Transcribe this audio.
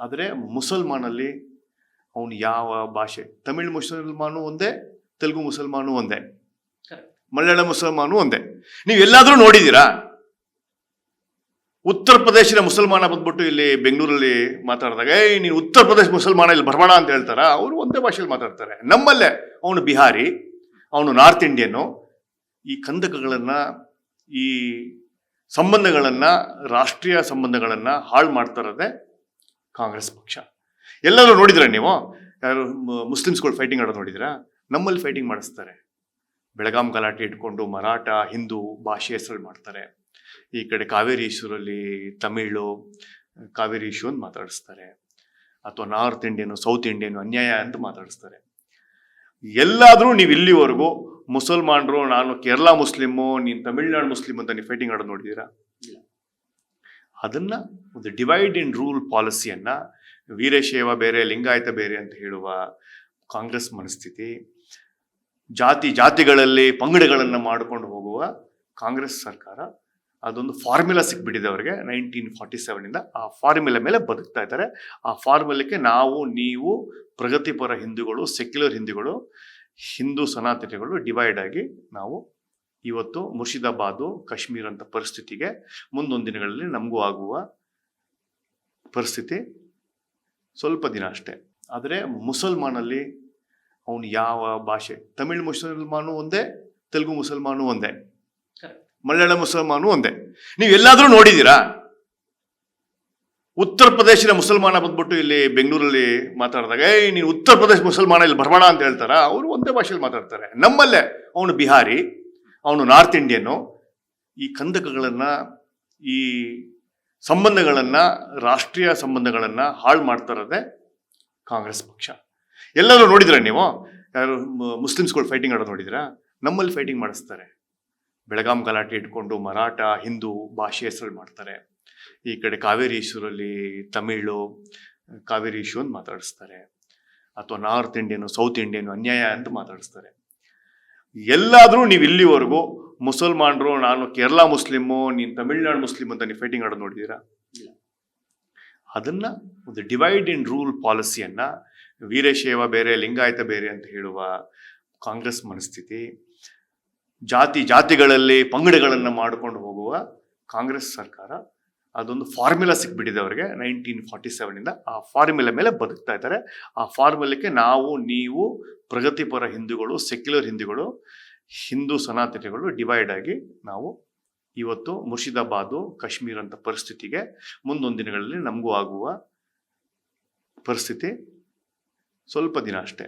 ಆದರೆ ಮುಸಲ್ಮಾನಲ್ಲಿ ಅವನು ಯಾವ ಭಾಷೆ? ತಮಿಳ್ ಮುಸಲ್ಮಾನು ಒಂದೇ ತೆಲುಗು ಮುಸಲ್ಮಾನು ಒಂದೇ. ಮಲಯಾಳ ಮುಸಲ್ಮಾನು ಒಂದೇ. ನೀವು ಎಲ್ಲಾದರೂ ನೋಡಿದ್ದೀರಾ? ಉತ್ತರ ಪ್ರದೇಶದ ಮುಸಲ್ಮಾನ ಬಂದ್ಬಿಟ್ಟು ಇಲ್ಲಿ ಬೆಂಗಳೂರಲ್ಲಿ ಮಾತಾಡಿದಾಗ ಏಯ್ ನೀನು ಉತ್ತರ ಪ್ರದೇಶ ಮುಸಲ್ಮಾನ ಇಲ್ಲಿ ಬರಬೇಡ ಅಂತ ಹೇಳ್ತಾರ? ಅವರು ಒಂದೇ ಭಾಷೆಯಲ್ಲಿ ಮಾತಾಡ್ತಾರೆ. ನಮ್ಮಲ್ಲೇ ಅವನು ಬಿಹಾರಿ ಅವನು ನಾರ್ತ್ ಇಂಡಿಯನ್ನು ಈ ಕಂದಕಗಳನ್ನು ಈ ಸಂಬಂಧಗಳನ್ನು ರಾಷ್ಟ್ರೀಯ ಸಂಬಂಧಗಳನ್ನು ಹಾಳು ಮಾಡ್ತಾ ಇರೋದೇ ಕಾಂಗ್ರೆಸ್ ಪಕ್ಷ. ಎಲ್ಲರೂ ನೋಡಿದ್ರೆ ನೀವು, ಯಾರು ಮುಸ್ಲಿಮ್ಸ್ಗಳು ಫೈಟಿಂಗ್ ಆಡೋದು ನೋಡಿದ್ರಾ? ನಮ್ಮಲ್ಲಿ ಫೈಟಿಂಗ್ ಮಾಡಿಸ್ತಾರೆ. ಬೆಳಗಾಂ ಗಲಾಟೆ ಇಟ್ಕೊಂಡು ಮರಾಠ, ಹಿಂದೂ ಭಾಷೆ ಹೆಸರಲ್ಲಿ ಮಾಡ್ತಾರೆ. ಈ ಕಡೆ ಕಾವೇರಿ ಇಶ್ಯೂರಲ್ಲಿ ತಮಿಳು, ಕಾವೇರಿ ಇಶ್ಯೂ ಅಂತ ಮಾತಾಡಿಸ್ತಾರೆ. ಅಥವಾ ನಾರ್ತ್ ಇಂಡಿಯನು, ಸೌತ್ ಇಂಡಿಯನು ಅನ್ಯಾಯ ಅಂತ ಮಾತಾಡಿಸ್ತಾರೆ. ಎಲ್ಲಾದರೂ ನೀವು ಇಲ್ಲಿವರೆಗೂ ಮುಸಲ್ಮಾನರು, ನಾನು ಕೇರಳ ಮುಸ್ಲಿಮು, ನೀನು ತಮಿಳ್ನಾಡು ಮುಸ್ಲಿಮ್ ಅಂತ ನೀವು ಫೈಟಿಂಗ್ ಆಡೋದು ನೋಡಿದ್ದೀರಾ. ಅದನ್ನ ಒಂದು ಡಿವೈಡ್ ಇನ್ ರೂಲ್ ಪಾಲಿಸಿಯನ್ನು ವೀರಶೈವ ಬೇರೆ, ಲಿಂಗಾಯತ ಬೇರೆ ಅಂತ ಹೇಳುವ ಕಾಂಗ್ರೆಸ್ ಮನಸ್ಥಿತಿ, ಜಾತಿ, ಜಾತಿಗಳಲ್ಲಿ ಪಂಗಡಗಳನ್ನು ಮಾಡಿಕೊಂಡು ಹೋಗುವ ಕಾಂಗ್ರೆಸ್ ಸರ್ಕಾರ, ಅದೊಂದು ಫಾರ್ಮುಲಾ ಸಿಕ್ಬಿಟ್ಟಿದೆ ಅವರಿಗೆ ನೈನ್ಟೀನ್ ಫಾರ್ಟಿ ಸೆವೆನಿಂದ ಆ ಫಾರ್ಮುಲಾ ಮೇಲೆ ಬದುಕ್ತಾ ಇದ್ದಾರೆ. ಆ ಫಾರ್ಮುಲಕ್ಕೆ ನಾವು, ನೀವು, ಪ್ರಗತಿಪರ ಹಿಂದೂಗಳು ಸೆಕ್ಯುಲರ್ ಹಿಂದೂಗಳು, ಹಿಂದೂ ಸನಾತನಗಳು ಡಿವೈಡ್ ಆಗಿ ನಾವು ಇವತ್ತು ಮುರ್ಷಿದಾಬಾದು ಕಾಶ್ಮೀರ ಅಂತ ಪರಿಸ್ಥಿತಿಗೆ ಮುಂದೊಂದು ದಿನಗಳಲ್ಲಿ ನಮಗೂ ಆಗುವ ಪರಿಸ್ಥಿತಿ ಸ್ವಲ್ಪ ದಿನ ಅಷ್ಟೇ. ಆದರೆ ಮುಸಲ್ಮಾನಲ್ಲಿ ಅವನು ಯಾವ ಭಾಷೆ? ತಮಿಳ್ ಮುಸಲ್ಮಾನು ಒಂದೇ ತೆಲುಗು ಮುಸಲ್ಮಾನು ಒಂದೇ. ಮಲಯಾಳ ಮುಸಲ್ಮಾನು ಒಂದೇ. ನೀವು ಎಲ್ಲಾದರೂ ನೋಡಿದ್ದೀರಾ ಉತ್ತರ ಪ್ರದೇಶದ ಮುಸಲ್ಮಾನ ಬಂದ್ಬಿಟ್ಟು ಇಲ್ಲಿ ಬೆಂಗಳೂರಲ್ಲಿ ಮಾತಾಡಿದಾಗ ಏಯ್ ನೀನು ಉತ್ತರ ಪ್ರದೇಶ ಮುಸಲ್ಮಾನ ಇಲ್ಲಿ ಬರಬೇಡ ಅಂತ ಹೇಳ್ತಾರ? ಅವರು ಒಂದೇ ಭಾಷೆಯಲ್ಲಿ ಮಾತಾಡ್ತಾರೆ. ನಮ್ಮಲ್ಲೇ ಅವನು ಬಿಹಾರಿ. ಅವನು ನಾರ್ತ್ ಇಂಡಿಯನು. ಈ ಕಂದಕಗಳನ್ನು, ಈ ಸಂಬಂಧಗಳನ್ನು, ರಾಷ್ಟ್ರೀಯ ಸಂಬಂಧಗಳನ್ನು ಹಾಳು ಮಾಡ್ತಾ ಕಾಂಗ್ರೆಸ್ ಪಕ್ಷ. ಎಲ್ಲರೂ ನೋಡಿದ್ರೆ ನೀವು? ಯಾರು ಮುಸ್ಲಿಮ್ಸ್ಗಳು ಫೈಟಿಂಗ್ ಆಡೋದು ನೋಡಿದಿರಾ? ನಮ್ಮಲ್ಲಿ ಫೈಟಿಂಗ್ ಮಾಡಿಸ್ತಾರೆ. ಬೆಳಗಾಂ ಗಲಾಟೆ ಇಟ್ಕೊಂಡು ಮರಾಠ, ಹಿಂದೂ ಭಾಷೆ ಹೆಸರಲ್ಲಿ ಮಾಡ್ತಾರೆ. ಈ ಕಡೆ ಕಾವೇರಿ ಇಶ್ಯೂರಲ್ಲಿ ತಮಿಳು, ಕಾವೇರಿ ಇಶ್ಯೂ ಅಂತ ಮಾತಾಡಿಸ್ತಾರೆ. ಅಥವಾ ನಾರ್ತ್ ಇಂಡಿಯನು, ಸೌತ್ ಇಂಡಿಯನು ಅನ್ಯಾಯ ಅಂತ ಮಾತಾಡಿಸ್ತಾರೆ. ಎಲ್ಲಾದ್ರೂ ನೀವು ಇಲ್ಲಿವರೆಗೂ ಮುಸಲ್ಮಾನರು, ನಾನು ಕೇರಳ ಮುಸ್ಲಿಮು, ನೀನು ತಮಿಳ್ನಾಡು ಮುಸ್ಲಿಮ್ ಅಂತ ನೀವು ಫೈಟಿಂಗ್ ಆಡೋದು ನೋಡಿದ್ದೀರಾ. ಅದನ್ನ ಒಂದು ಡಿವೈಡ್ ಇನ್ ರೂಲ್ ಪಾಲಿಸಿಯನ್ನ ವೀರಶೈವ ಬೇರೆ, ಲಿಂಗಾಯತ ಬೇರೆ ಅಂತ ಹೇಳುವ ಕಾಂಗ್ರೆಸ್ ಮನಸ್ಥಿತಿ, ಜಾತಿ ಜಾತಿಗಳಲ್ಲಿ ಪಂಗಡಗಳನ್ನು ಮಾಡಿಕೊಂಡು ಹೋಗುವ ಕಾಂಗ್ರೆಸ್ ಸರ್ಕಾರ, ಅದೊಂದು ಫಾರ್ಮುಲಾ ಸಿಕ್ಬಿಟ್ಟಿದೆ ಅವರಿಗೆ ನೈನ್ಟೀನ್ ಫಾರ್ಟಿ ಸೆವೆನಿಂದ ಆ ಫಾರ್ಮುಲಾ ಮೇಲೆ ಬದುಕ್ತಾ ಇದ್ದಾರೆ ಆ ಫಾರ್ಮುಲಕ್ಕೆ ನಾವು, ನೀವು ಪ್ರಗತಿಪರ ಹಿಂದೂಗಳು ಸೆಕ್ಯುಲರ್ ಹಿಂದೂಗಳು, ಹಿಂದೂ ಸನಾತನಗಳು ಡಿವೈಡ್ ಆಗಿ ನಾವು ಇವತ್ತು ಮುರ್ಷಿದಾಬಾದು, ಕಾಶ್ಮೀರ ಅಂತ ಪರಿಸ್ಥಿತಿಗೆ ಮುಂದೊಂದು ದಿನಗಳಲ್ಲಿ ನಮಗೂ ಆಗುವ ಪರಿಸ್ಥಿತಿ ಸ್ವಲ್ಪ ದಿನ ಅಷ್ಟೇ.